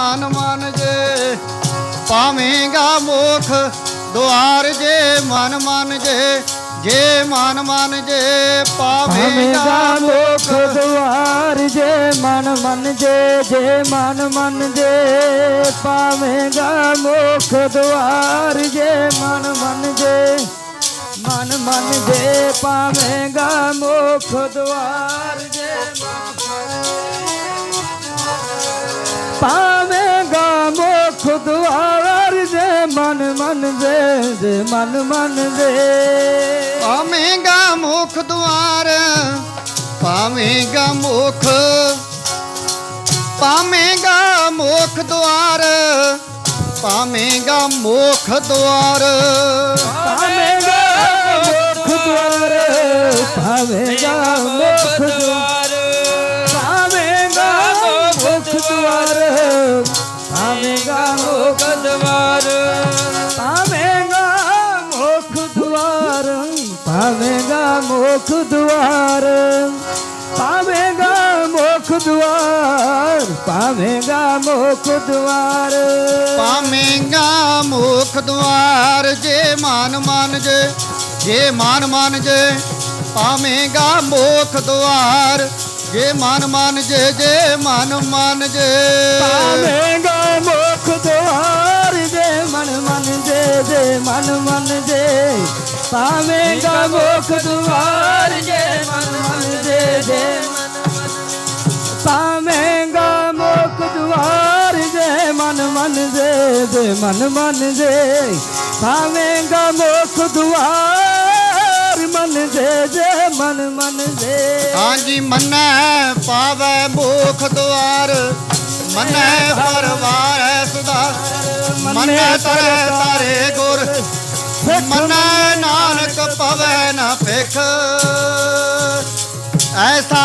ਮਨ ਮਨ ਜੇ ਪਾਵੇਂਗਾ ਮੋਖ ਦੁਆਰ ਜੇ ਮਨ ਮਨ ਜੇ ਜੇ ਮਨ ਮਨ ਜੇ ਪਾਵੇਂਗਾ ਮੁਖ ਦੁਆਰ ਜੇ ਮਨ ਮਨ ਜੇ ਜੇ ਮਨ ਮਨ ਜੇ ਪਾਵੇਂਗਾ ਮੁਖ ਦੁਆਰ ਜੇ ਮਨ ਮਨ ਜੇ ਮਨ ਮਨ ਜੇ ਪਾਵੇਂਗਾ ਮੁਖ ਦੁਆਰ ਪਾਵੇਂਗਾ ਮੁਖ ਦੁਆਰ ਜੇ ਮਨ ਮਨ ਜੇ ਮਨ ਮਨ ਜੇ ਪਾਵੇਂਗਾ ਮੁਖ ਦੁਆਰ ਪਾਵੇਂਗਾ ਮੁਖ ਪਾਵੇਂਗਾ ਮੁਖ ਦੁਆਰ ਪਾਵੇਂਗਾ ਮੁਖ ਦੁਆਰ। ਪਾਵੇਂਗਾ ਮੁਖ ਦੁਆਰ ਪਾਵੇਂਗਾ ਮੁਖ ਦੁਆਰ। ਦੁਆਰ ਪਾਵੇਂਗਾ ਮੁਖ ਦੁਆਰ ਪਾਵੇਂਗਾ ਮੁਖ ਦੁਆਰ ਪਾਵੇਂਗਾ ਮੁਖ ਦੁਆਰ। ਪਾਵੇਂਗਾ ਮੁਖ ਦੁਆਰ ਜੇ ਮਨ ਮਨ ਜੇ ਜੇ ਮਨ ਮਨ ਜੇ ਪਾਵੇਂਗਾ ਮੁਖ ਦੁਆਰ ਜੇ ਮਨ ਮਨ ਜੇ ਜੇ ਮਨ ਮਨ ਜੇ। ਪਾਵੇਂਗਾ ਮੁਖ ਦੁਆਰ ਜੇ ਮਨ ਮਨ ਜੇ ਜੇ ਮਨ ਮਨ ਪਾਵੇਂਗਾ ਮੁਖ ਦੁਆਰ ਜੇ ਮਨ ਮਨ ਜੇ। ਜੇ ਪਾਵੇਂਗਾ ਮੁਖ ਦੁਆਰ ਜੇ ਮਨ ਮਨ ਜੇ ਜੇ ਮਨ ਮਨ ਜੇ ਪਾਵੇਂਗਾ ਮੁਖ ਦੁਆਰ ਮਨ ਜੇ ਜੇ ਮਨ ਮਨ ਜੇ ਹਾਂਜੀ ਮੰਨੈ ਪਾਵੈ ਮੁਖ ਦੁਆਰ। ਮੰਨੈ ਪਰਵਾਰੈ ਸਦਾ ਮੰਨੈ ਤਰੈ ਤਾਰੇ ਗੁਰ। ਮੰਨੈ देखा ऐसा